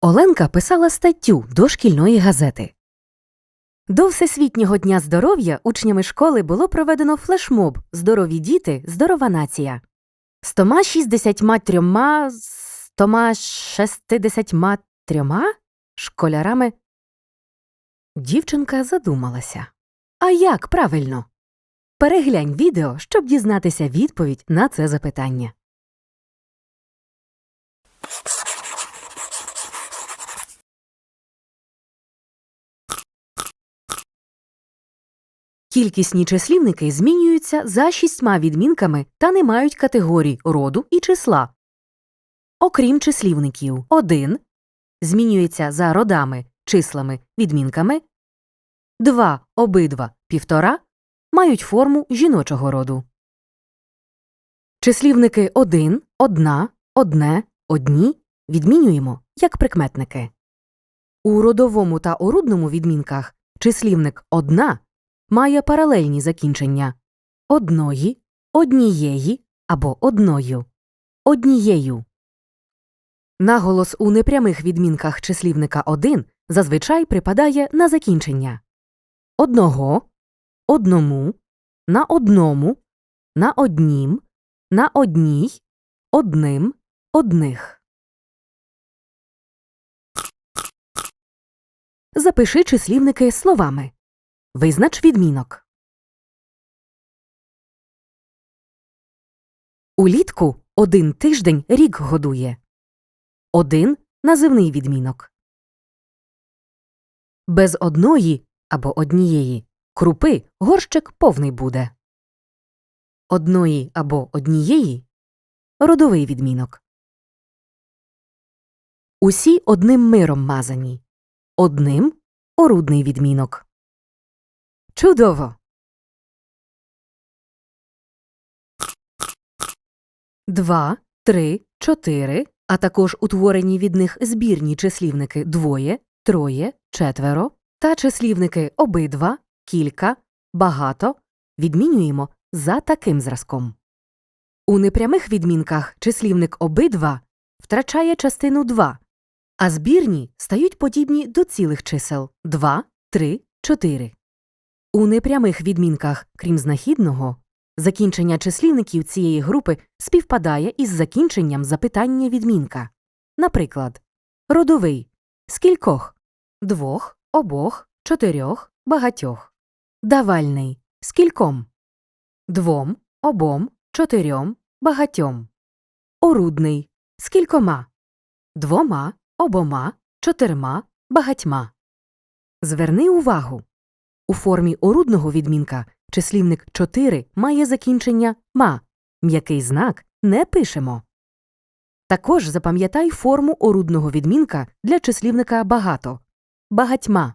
Оленка писала статтю до шкільної газети. До Всесвітнього дня здоров'я учнями школи було проведено флешмоб Здорові діти, здорова нація. З тома 63 з тома 63 школярами. Дівчинка задумалася. А як правильно? Переглянь відео, щоб дізнатися відповідь на це запитання. Кількісні числівники змінюються за шістьма відмінками та не мають категорій роду і числа. Окрім числівників 1 змінюється за родами, числами, відмінками 2 обидва півтора мають форму жіночого роду. Числівники 1, одна, одне, одні відмінюємо як прикметники. У родовому та орудному відмінках числівник одна має паралельні закінчення одної, однієї або одною, однією. Наголос у непрямих відмінках числівника 1 зазвичай припадає на закінчення одного, одному, на одному, на однім, на одній, одним, одних. Запиши числівники словами. Визнач відмінок. Улітку один тиждень рік годує. Один називний відмінок. Без одної або однієї крупи горщик повний буде. Одної або однієї родовий відмінок. Усі одним миром мазані. Одним орудний відмінок. Чудово! Два, три, чотири, а також утворені від них збірні числівники двоє, троє, четверо та числівники обидва, кілька, багато відмінюємо за таким зразком. У непрямих відмінках числівник обидва втрачає частину 2, а збірні стають подібні до цілих чисел 2, 3, 4. У непрямих відмінках, крім знахідного, закінчення числівників цієї групи співпадає із закінченням запитання відмінка. Наприклад, родовий скількох двох, обох, чотирьох, багатьох. Давальний скільком двом, обом, чотирьом, багатьом. Орудний скількома двома, обома, чотирма, багатьма. Зверни увагу. У формі орудного відмінка числівник 4 має закінчення ма, м'який знак не пишемо. Також запам'ятай форму орудного відмінка для числівника багато багатьма.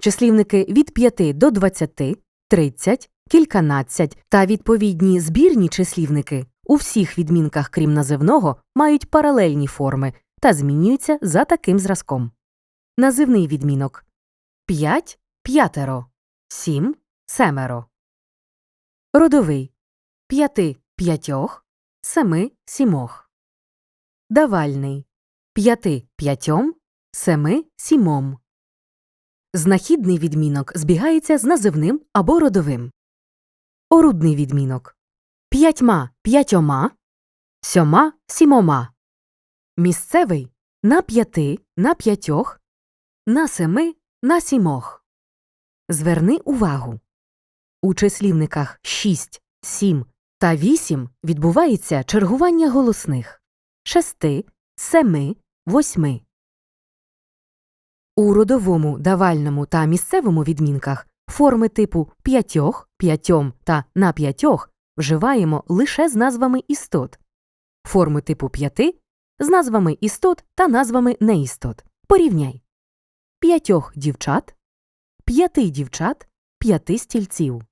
Числівники від 5 до 20, 30, кільканадцять та відповідні збірні числівники у всіх відмінках, крім називного, мають паралельні форми та змінюються за таким зразком. Називний відмінок 5 п'ятеро, 7 семеро. Родовий 5 п'ятьох, 7 сімох. Давальний 5 п'ятьом, 7 сімом. Знахідний відмінок збігається з називним або родовим. Орудний відмінок п'ятьма п'ятьома, сьома сімома. Місцевий на п'яти, на п'ятьох, на семи, на сімох. Зверни увагу. У числівниках 6, 7 та 8 відбувається чергування голосних шести, семи, восьми. У родовому, давальному та місцевому відмінках форми типу п'ятьох, п'ятьом та на п'ятьох вживаємо лише з назвами істот, форми типу п'яти з назвами істот та назвами неістот. Порівняй п'ятьох дівчат, п'яти дівчат, п'яти стільців.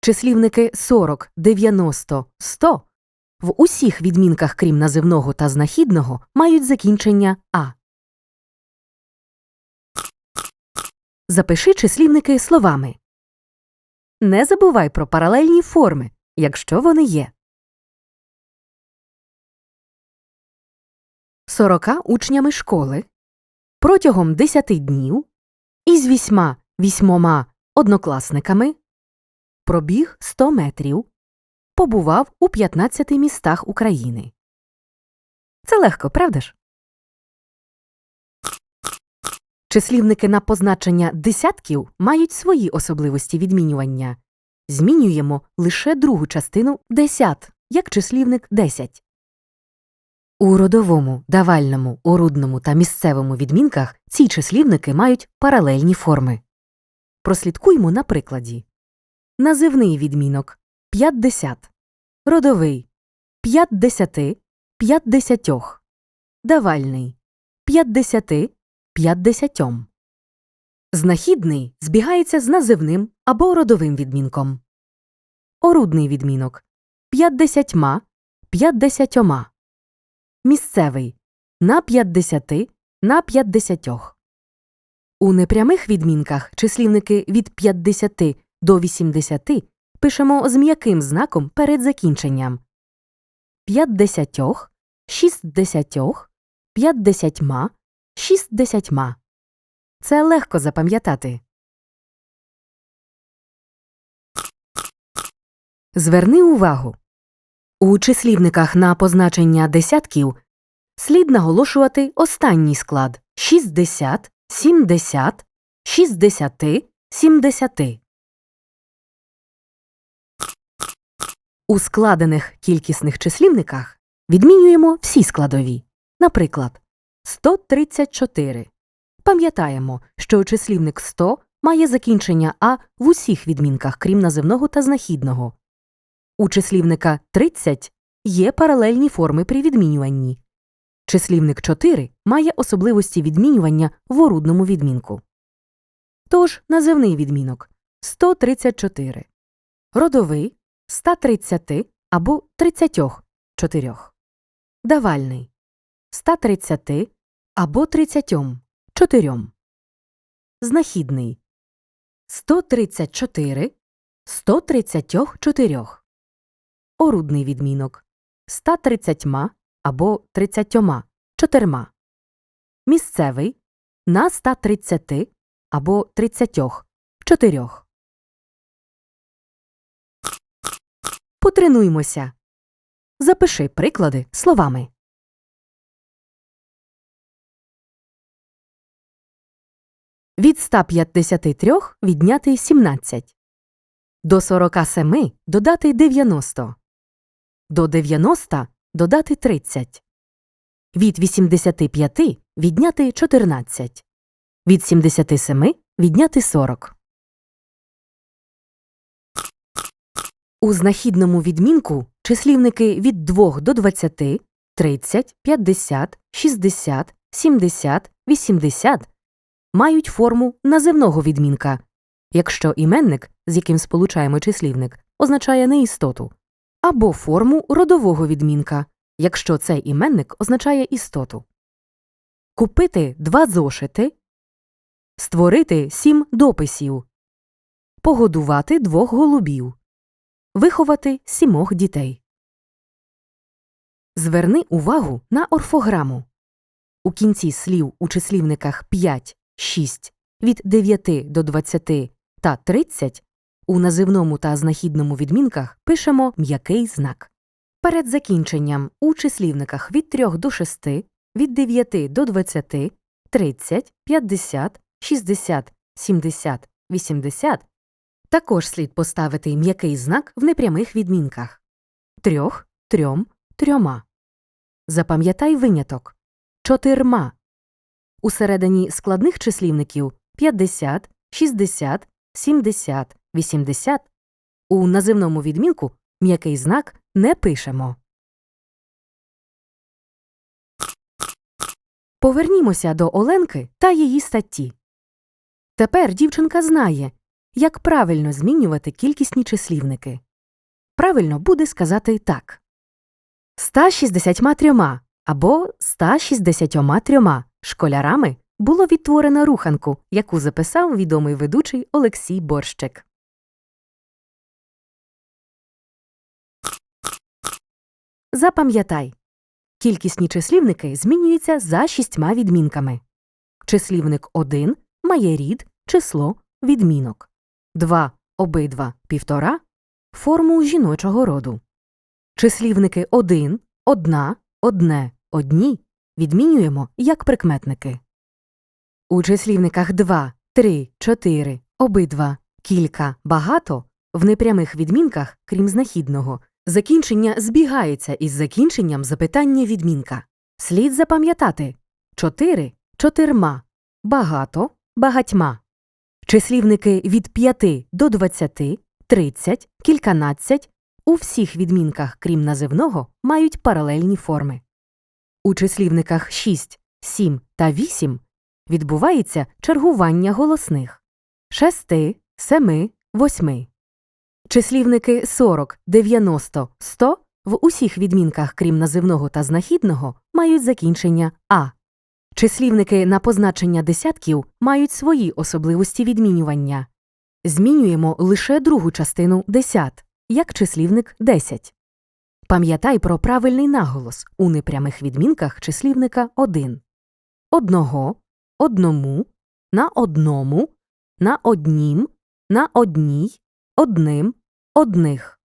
Числівники 40, 90, 100 в усіх відмінках, крім називного та знахідного, мають закінчення а. Запиши числівники словами не забувай про паралельні форми, якщо вони є. 40 учнями школи протягом 10 днів із вісьма вісьмома однокласниками пробіг 100 метрів, побував у 15 містах України. Це легко, правда ж? Числівники на позначення десятків мають свої особливості відмінювання. Змінюємо лише другу частину десят, як числівник десять. У родовому, давальному, орудному та місцевому відмінках ці числівники мають паралельні форми. Прослідкуймо на прикладі. Називний відмінок 50, родовий 50, 50, давальний 50, 50. Знахідний збігається з називним або родовим відмінком. Орудний відмінок 50, 50. Місцевий на 50 на 50. У непрямих відмінках числівники від 50 до 80 пишемо з м'яким знаком перед закінченням 50, 60, 50, 60. Це легко запам'ятати. Зверни увагу. У числівниках на позначення десятків слід наголошувати останній склад 60, 70, 60, 70. У складених кількісних числівниках відмінюємо всі складові. Наприклад, 134. Пам'ятаємо, що числівник 100 має закінчення А в усіх відмінках, крім називного та знахідного. У числівника 30 є паралельні форми при відмінюванні. Числівник 4 має особливості відмінювання в орудному відмінку. Тож називний відмінок 134. Родовий 130 або 34. Давальний 130 або 30 4. Знахідний 134 134. Орудний відмінок 130 або 30 чотирма. Місцевий на 130 або 30 чотирьох. Потренуймося. Запиши приклади словами. Від 153 відняти 17. До 47 додати 90. До 90 додати 30. Від 85 відняти 14. Від 77 відняти 40. У знахідному відмінку числівники від 2 до 20, 30, 50, 60, 70, 80 мають форму називного відмінка, якщо іменник, з яким сполучаємо числівник, означає неістоту, або форму родового відмінка, якщо цей іменник означає істоту. Купити два зошити, створити сім дописів, погодувати двох голубів, виховати сімох дітей. Зверни увагу на орфограму. У кінці слів у числівниках 5, 6, від 9 до 20 та 30 у називному та знахідному відмінках пишемо м'який знак. Перед закінченням у числівниках від 3 до 6, від 9 до 20, 30, 50, 60, 70, 80 також слід поставити м'який знак в непрямих відмінках трьох, трьом, трьома. Запам'ятай виняток чотирма. Усередині складних числівників 50, 60, 70, 80 у називному відмінку м'який знак не пишемо. Повернімося до Оленки та її статті. Тепер дівчинка знає, як правильно змінювати кількісні числівники. Правильно буде сказати так 163 або 163 Школярами було відтворено руханку, яку записав відомий ведучий Олексій Борщик. Запам'ятай кількісні числівники змінюються за шістьма відмінками. Числівник 1 має рід, число, відмінок. 2 обидва півтора форму жіночого роду. Числівники 1, одна, одне, одні відмінюємо як прикметники. У числівниках 2, 3, 4, обидва, кілька, багато в непрямих відмінках, крім знахідного, закінчення збігається із закінченням запитання відмінка. Слід запам'ятати 4 чотирма, багато багатьма. Числівники від 5 до 20, 30, кільканадцять у всіх відмінках, крім називного, мають паралельні форми. У числівниках 6, 7 та 8 відбувається чергування голосних 6, 7, 8. Числівники 40, 90, 100 в усіх відмінках, крім називного та знахідного, мають закінчення а. Числівники на позначення десятків мають свої особливості відмінювання. Змінюємо лише другу частину десят, як числівник 10. Пам'ятай про правильний наголос у непрямих відмінках числівника 1. Одного, одному, на одному, на однім, на одній, одним, одних.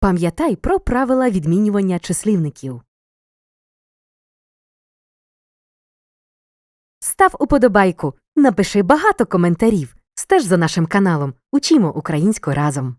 Пам'ятай про правила відмінювання числівників. Став уподобайку, напиши багато коментарів. Стеж за нашим каналом. Учімо українську разом.